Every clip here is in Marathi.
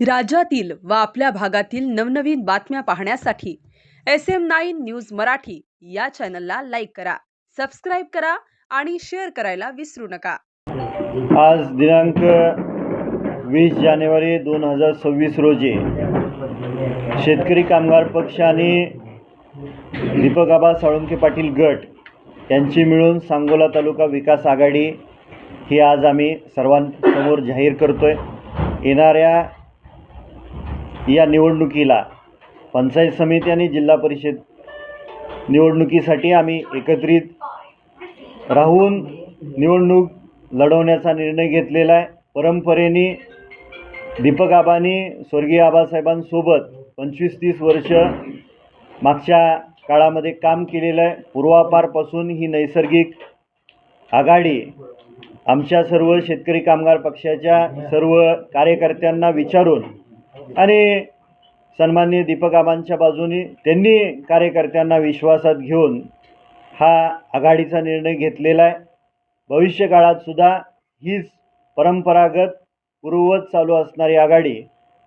राज्यातील व आपल्या भागातील नवनवीन बातम्या पाहण्यासाठी S M nine news Marathi या चॅनलला लाईक करा सबस्क्राईब करा आणि शेअर करायला विसरू नका. आज दिनांक वीस जानेवारी दोन हजार सव्वीस रोजी शेतकरी कामगार पक्ष आणि दीपक आबा साळुंके पाटील गट यांची मिळून सांगोला तालुका विकास आघाडी ही आज आम्ही सर्वांसमोर जाहीर करतो आहे येणाऱ्या या निवडणुकीला पंचायत समिती आणि जिल्हा परिषद निवडणुकीसाठी आम्ही एकत्रित राहून निवडणूक लढवण्याचा निर्णय घेतलेला आहे. परंपरेने दीपक आबांनी स्वर्गीय आबासाहेबांसोबत पंचवीस तीस वर्ष मागच्या काळामध्ये काम केलेलं आहे. पूर्वापारपासून ही नैसर्गिक आघाडी आमच्या सर्व शेतकरी कामगार पक्षाच्या सर्व कार्यकर्त्यांना विचारून आणि सन्माननीय दीपक बाजूनी बाजूने त्यांनी कार्यकर्त्यांना विश्वासात घेऊन हा आघाडीचा निर्णय घेतलेला आहे. भविष्यकाळात सुद्धा हीच परंपरागत पूर्ववत चालू असणारी आघाडी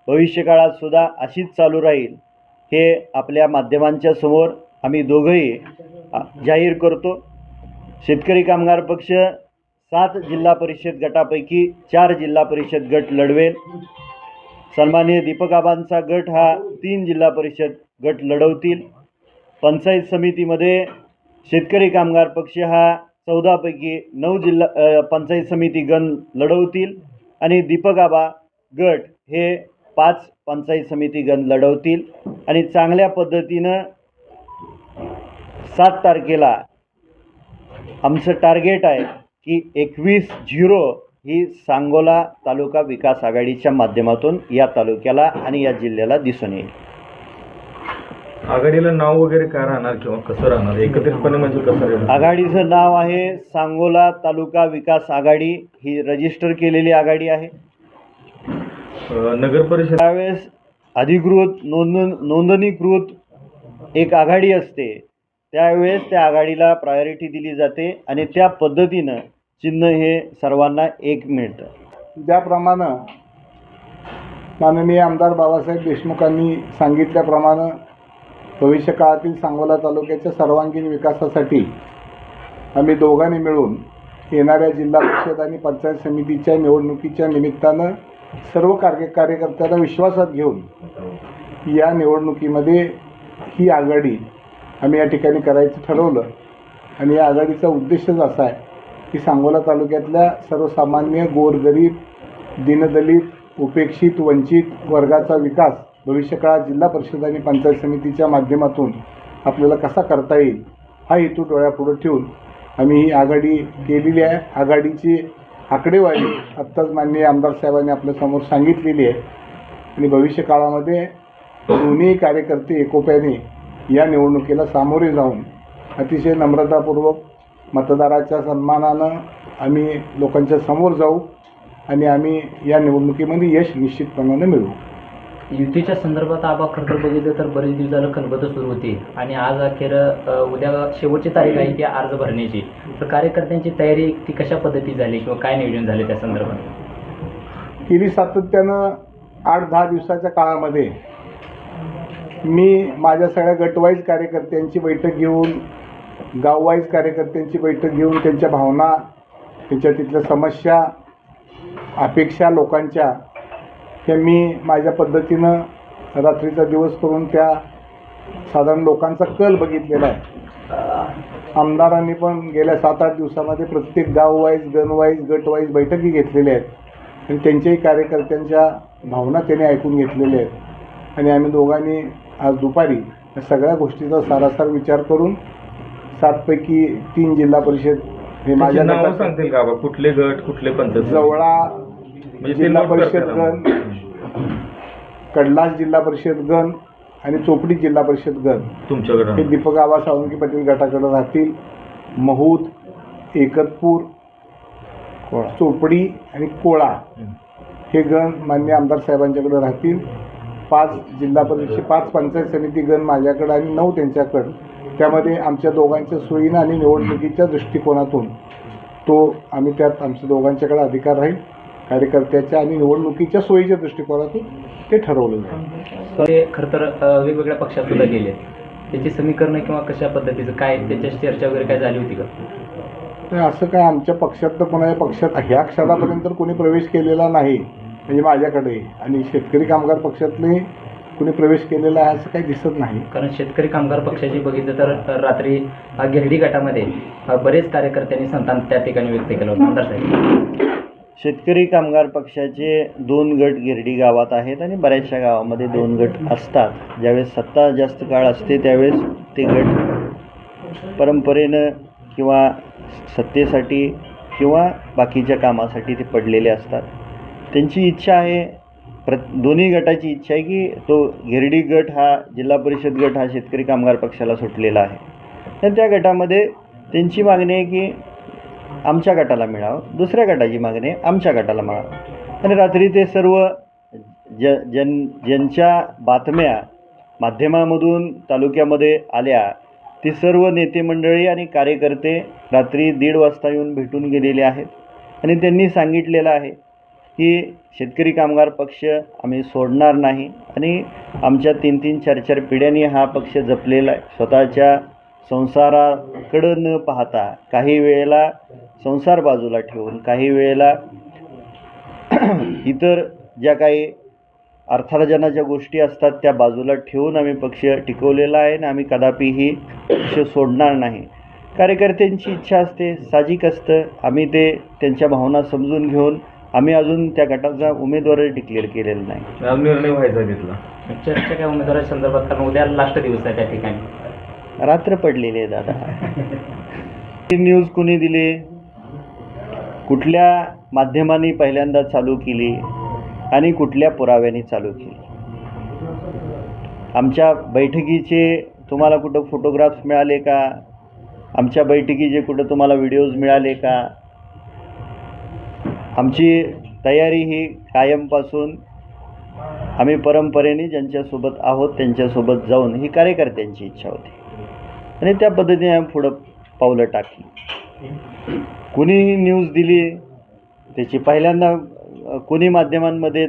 भविष्यकाळात सुद्धा अशीच चालू राहील हे आपल्या माध्यमांच्या समोर आम्ही दोघंही जाहीर करतो. शेतकरी कामगार पक्ष सात जिल्हा परिषद गटापैकी चार जिल्हा परिषद गट लढवेल. सन्माननीय दीपक आबांचा गट हा तीन जिल्हा परिषद गट लढवतील. पंचायत समितीमध्ये शेतकरी कामगार पक्ष हा चौदापैकी नऊ जिल्हा पंचायत समिती गण लढवतील आणि दीपकाबा गट हे पाच पंचायत समिती गण लढवतील. आणि चांगल्या पद्धतीनं सात तारखेला आमचं टार्गेट आहे की एकवीस झिरो ही सांगोला तालुका विकास आघाडीच्या माध्यमातून या तालुक्याला आणि या जिल्ह्याला दिसून येईल. आघाडीला नाव वगैरे काय राहणार किंवा कसं राहणार? एकत्रितपणे म्हणजे कसं राहणार? आघाडीचं नाव आहे सांगोला तालुका विकास आघाडी. ही रजिस्टर केलेली आघाडी आहे. अं, नगर परिषद त्यावेळेस अधिकृत नोंद नोंदणीकृत एक आघाडी असते. त्यावेळेस त्या आघाडीला प्रायोरिटी दिली जाते आणि त्या पद्धतीनं चिन्ह हे सर्वांना एक मिळतं. ज्याप्रमाणे माननीय आमदार बाबासाहेब देशमुखांनी सांगितल्याप्रमाणे भविष्यकाळातील सांगोला तालुक्याच्या सर्वांगीण विकासासाठी आम्ही दोघांनी मिळून येणाऱ्या जिल्हा परिषद आणि पंचायत समितीच्या निवडणुकीच्या निमित्तानं सर्व कार्य कार्यकर्त्यांना विश्वासात घेऊन या निवडणुकीमध्ये ही आघाडी आम्ही या ठिकाणी करायचं ठरवलं. आणि या आघाडीचा उद्देशच असा आहे की सांगोला तालुक्यातल्या सर्वसामान्य गोरगरीब दीनदलित उपेक्षित वंचित वर्गाचा विकास भविष्यकाळात जिल्हा परिषद आणि पंचायत समितीच्या माध्यमातून आपल्याला कसा करता येईल हा हेतू डोळ्यापुढं ठेवून आम्ही ही आघाडी केलेली आहे. आघाडीची आकडेवारी आत्ताच माननीय आमदार साहेबांनी आपल्यासमोर सांगितलेली आहे. आणि भविष्य काळामध्ये दोन्ही कार्यकर्ते एकोप्याने या निवडणुकीला सामोरे जाऊन अतिशय नम्रतापूर्वक मतदाराच्या सन्मानानं आम्ही लोकांच्या समोर जाऊ आणि आम्ही या निवडणुकीमध्ये यश निश्चितप्रमाणे मिळवू. युतीच्या संदर्भात आबा खरं तर बघितलं तर बरेच दिवस झालं खलबतं सुरू होती आणि आज अखेर अ, उद्या शेवटची तारीख आहे की अर्ज भरण्याची. तर कार्यकर्त्यांची तयारी ती कशा पद्धती झाली किंवा काय नियोजन झाले त्या संदर्भात? गेली सातत्यानं आठ दहा दिवसाच्या काळामध्ये मी माझ्या सगळ्या गटवाईज कार्यकर्त्यांची बैठक घेऊन गाववाईज कार्यकर्त्यांची बैठक घेऊन त्यांच्या भावना त्यांच्या तिथल्या समस्या अपेक्षा लोकांच्या त्या मी माझ्या पद्धतीनं रात्रीचा दिवस करून त्या साधारण लोकांचा कल बघितलेला आहे. आमदारांनी पण गेल्या सात आठ दिवसामध्ये प्रत्येक गाववाईज गणवाईज गटवाईज बैठकी घेतलेल्या आहेत. आणि त्यांच्याही कार्यकर्त्यांच्या भावना त्यांनी ऐकून घेतलेल्या आहेत. आणि आम्ही दोघांनी आज दुपारी या सगळ्या गोष्टीचा सारासार विचार करून सातपैकी तीन जिल्हा परिषद हे माझ्या नाव गटात सांगतील का बा? कुठले गट कुठले पंचायत? जवळा म्हणजे ते जिल्हा नोट परिषद करतात गण कडलास जिल्हा परिषद गण आणि चोपडी जिल्हा परिषद गण. हे तुमच्याकडे दीपक आबा सावंगी पाटील गटाकडे राहतील. महूद एकतपूर चोपडी आणि कोळा हे गण मान्य आमदार साहेबांच्याकडे राहतील. पाच जिल्हा परिषद पाच पंचायत समिती गण माझ्याकडं आणि नऊ त्यांच्याकडं. त्यामध्ये आमच्या दोघांच्या सोयीनं आणि निवडणुकीच्या दृष्टिकोनातून तो आम्ही त्यात आमच्या दोघांच्याकडे अधिकार राहील कार्यकर्त्याच्या आणि निवडणुकीच्या सोयीच्या दृष्टिकोनातून ते ठरवलं जाईल ते खरं तर वेगवेगळ्या पक्षात सुद्धा गेले. त्याची समीकरणं किंवा कशा पद्धतीचं काय त्याच्याशी चर्चा वगैरे काय झाली होती का? तर असं काय आमच्या पक्षात तर कोणाच्या पक्षात ह्या क्षणापर्यंत कोणी प्रवेश केलेला नाही म्हणजे माझ्याकडे आणि शेतकरी कामगार पक्षातले कोणी प्रवेश केलेला आहे असं काही दिसत नाही. कारण शेतकरी कामगार पक्षाची बघितलं तर रात्री गिरडी गटामध्ये बरेच कार्यकर्त्यांनी संतान त्या ठिकाणी व्यक्त केलं होतं. आमदार साहेब. शेतकरी कामगार पक्षाचे दोन गट गिरडी गावात आहेत आणि बऱ्याचशा गावामध्ये दोन गट असतात. ज्यावेळेस सत्ता जास्त काळ असते त्यावेळेस ते गट परंपरेनं किंवा सत्तेसाठी किंवा बाकीच्या कामासाठी ते पडलेले असतात. त्यांची इच्छा आहे प्र दोन्ही गटाची इच्छा आहे की तो गिरडी गट हा जिल्हा परिषद गट हा शेतकरी कामगार पक्षाला सुटलेला आहे. तर त्या गटामध्ये त्यांची मागणी आहे की आमच्या गटाला मिळावं दुसऱ्या गटाची मागणी आहे आमच्या गटाला मिळावं. आणि रात्री ते सर्व ज जन ज्यांच्या बातम्या माध्यमामधून तालुक्यामध्ये आल्या ती सर्व नेते मंडळी आणि कार्यकर्ते रात्री दीड वाजता येऊन भेटून गेलेले आहेत. आणि त्यांनी सांगितलेलं आहे की शेतकरी कामगार पक्ष आम्ही सोडणार नाही. आणि आमच्या तीन तीन चार चार पिढ्यांनी हा पक्ष जपलेला आहे. स्वतःच्या संसाराकडं न पाहता काही वेळेला संसार बाजूला ठेवून काही वेळेला इतर ज्या काही अर्थार्जनाच्या गोष्टी असतात त्या बाजूला ठेवून आम्ही पक्ष टिकवलेला आहे आणि आम्ही कदापिही पक्ष सोडणार नाही. कार्यकर्त्यांची इच्छा असते साहजिक असतं. आम्ही ते त्यांच्या भावना समजून घेऊन आम्ही अजून त्या गटाचा उमेदवारच डिक्लेअर केलेला नाही. निर्णय व्हायचा तिथला. चर्चा काय उमेदवाराच्या संदर्भात कारण उद्या लास्ट दिवस आहे त्या ठिकाणी. रात्र पडलेली आहे दादा. ही न्यूज कुणी दिली? कुठल्या माध्यमांनी पहिल्यांदा चालू केली? आणि कुठल्या पुराव्याने चालू केली? आमच्या बैठकीचे तुम्हाला कुठं फोटोग्राफ्स मिळाले का? आमच्या बैठकीचे कुठं तुम्हाला व्हिडिओज मिळाले का? आमची तयारी ही कायमपासून आम्ही परंपरेने ज्यांच्यासोबत आहोत त्यांच्यासोबत जाऊन ही कार्यकर्त्यांची इच्छा होती. आणि त्या पद्धतीने आम्ही पुढं पावलं टाकली. कुणीही न्यूज दिली त्याची पहिल्यांदा कुणी माध्यमांमध्ये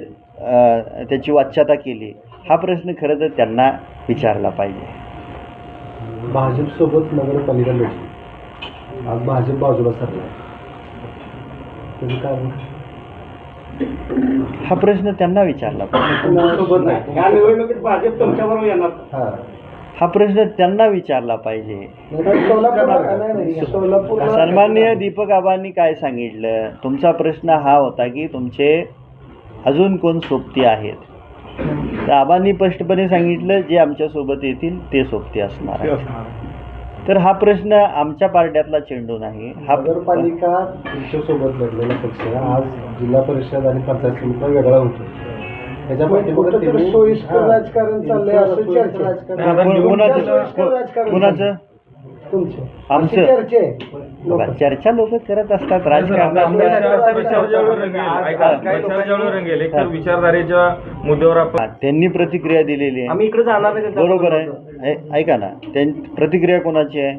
त्याची वाच्यता केली हा प्रश्न खरं तर त्यांना विचारला पाहिजे. भाजपसोबत नगरपालिका लढली. आज भाजप बाजूला सरला त्याचं कारण हा प्रश्न त्यांना विचारला. पाहिजे सोबत नाही. या निवडणुकीत भाजप तुमच्याबरोबर येणार. हा. हा प्रश्न त्यांना विचारला पाहिजे. नाही, सोलापूर नाही, नाही, सोलापूर सन्माननीय दीपक आबांनी काय सांगितलं? तुमचा प्रश्न हा होता की तुमचे अजून कोण सोबती आहेत? तर आबांनी स्पष्टपणे सांगितलं जे आमच्यासोबत येतील ते सोबती असणार आहेत. तर हा प्रश्न आमच्या पार्ट्यातला चेंडू नाही. हा नगरपालिका सोबत लढलेला पक्ष आज जिल्हा परिषद आणि पंचायत समितीचा वेगळा होतो. त्याच्या पाठीमागे त्यांनी- सोयीस्कर हा. राजकारण चाललंय असं सोयीस्कर चर्चा. कोणाचं राजकारण? कोणाचं? तुमचे. आमचं चर्चा आहे. बघा, चर्चा लोक करत असतात. राजकारण विचार ज्यावेळी रंगेल. ऐका, विचार ज्यावेळी रंगेल. एक तर विचारधारेच्या मुद्द्यावर आपण त्यांनी प्रतिक्रिया दिलेली आहे. आम्ही इकडे जाणार नाही त्यांच्या बरोबर आहे. ऐ- ऐका ना. त्यां प्रतिक्रिया कोणाची आहे?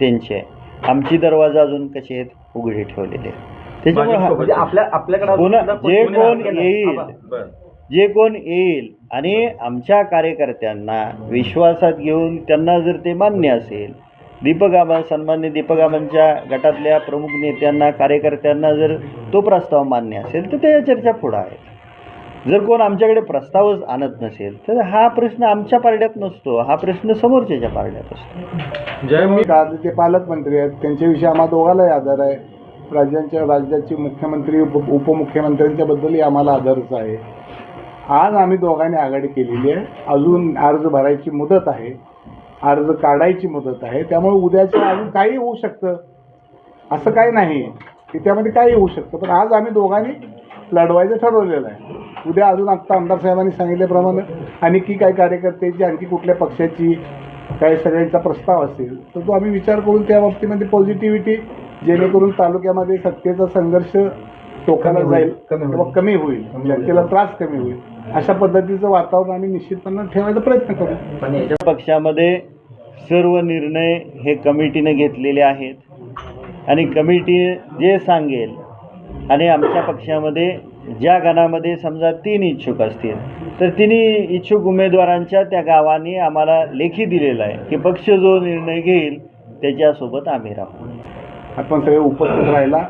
त्यांची आहे. आमची दरवाजा अजून कसे आहेत? उघडे ठेवलेले आहेत. त्याच्यामुळे हा- म्हणजे आपल्या आपल्याकडे कोणा जे कोणी? येईल बरं. जे कोण येईल आणि आमच्या कार्यकर्त्यांना विश्वासात घेऊन त्यांना जर ते मान्य असेल दीपक आबा सन्मान्य दीपक आबांच्या गटातल्या प्रमुख नेत्यांना कार्यकर्त्यांना जर तो प्रस्ताव मान्य असेल तर त्या चर्चा पुढं आहे. जर कोण आमच्याकडे प्रस्तावच आणत नसेल तर हा प्रश्न आमच्या पारड्यात नसतो हा प्रश्न समोरच्याच्या पारड्यात असतो. जय मी आज ते पालकमंत्री आहेत त्यांच्याविषयी आम्हा दोघांनाही आदर आहे. राज्यांच्या राज्याचे मुख्यमंत्री उप उपमुख्यमंत्र्यांच्या बद्दलही आम्हाला आदरच आहे. आज आम्ही दोघांनी आघाडी केलेली आहे. अजून अर्ज भरायची मुदत आहे. अर्ज काढायची मुदत आहे त्यामुळे उद्याचं अजून काही होऊ शकतं. असं काही नाही की त्यामध्ये काही होऊ शकतं. पण आज आम्ही दोघांनी लढवायचं ठरवलेलं आहे. उद्या अजून आत्ता आमदार साहेबांनी सांगितल्याप्रमाणे आणखी काही कार्यकर्त्याची आणखी कुठल्या पक्षाची काही सगळ्यांचा प्रस्ताव असेल तर तो आम्ही विचार करून त्या बाबतीमध्ये पॉझिटिव्हिटी जेणेकरून तालुक्यामध्ये सत्तेचा संघर्ष टोकाला जाईल कमी होईल. किंवा कमी होईल. जनतेला त्रास कमी होईल. अशा पद्धतीचं वातावरण आम्ही निश्चितपणे ठेवायचा प्रयत्न करू. पण याच्या पक्षामध्ये सर्व निर्णय हे कमिटीने घेतलेले आहेत. आणि कमिटी जे सांगेल आणि आमच्या पक्षामध्ये ज्या गणामध्ये समजा तीन इच्छुक असतील तर तिन्ही इच्छुक उमेदवारांच्या त्या गावाने आम्हाला लेखी दिलेला आहे की पक्ष जो निर्णय घेईल त्याच्यासोबत आम्ही राहू. आपण सगळे उपस्थित राहिला.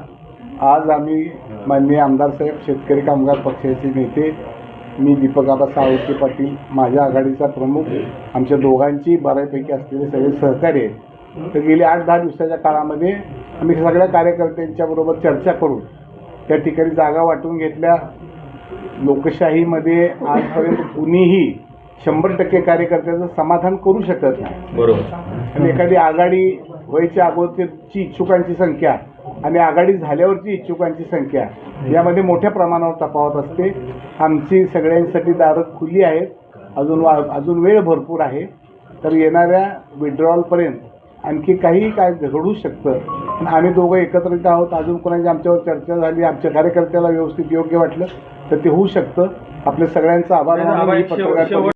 आज आम्ही माननीय आमदार साहेब शेतकरी कामगार पक्षाचे नेते मी दीपक आबा पाटील माझ्या आघाडीचा प्रमुख. आमच्या दोघांची बऱ्यापैकी असलेले सगळे सहकारी आहेत. तर गेली आठ दहा दिवसाच्या काळामध्ये आम्ही सगळ्या कार्यकर्त्यांच्याबरोबर चर्चा करून त्या ठिकाणी जागा वाटून घेतल्या. लोकशाहीमध्ये आजपर्यंत कुणीही शंभर टक्के कार्यकर्त्याचं समाधान करू शकत नाही. बरोबर. आणि एखादी आघाडी व्हायच्या अगोदरची इच्छुकांची संख्या आणि आघाडी झाल्यावरची इच्छुकांची संख्या. यामध्ये मोठ्या प्रमाणावर तफावत असते. आमची सगळ्यांसाठी दारं खुली आहेत. अजून वा अजून वेळ भरपूर आहे. तर येणाऱ्या विड्रॉलपर्यंत आणखी काही काय घडू शकतं. आम्ही दोघं एकत्रित आहोत. अजून कोणाची आमच्यावर चर्चा झाली आमच्या कार्यकर्त्याला व्यवस्थित योग्य वाटलं तर ते होऊ शकतं. आपल्या सगळ्यांचा आभार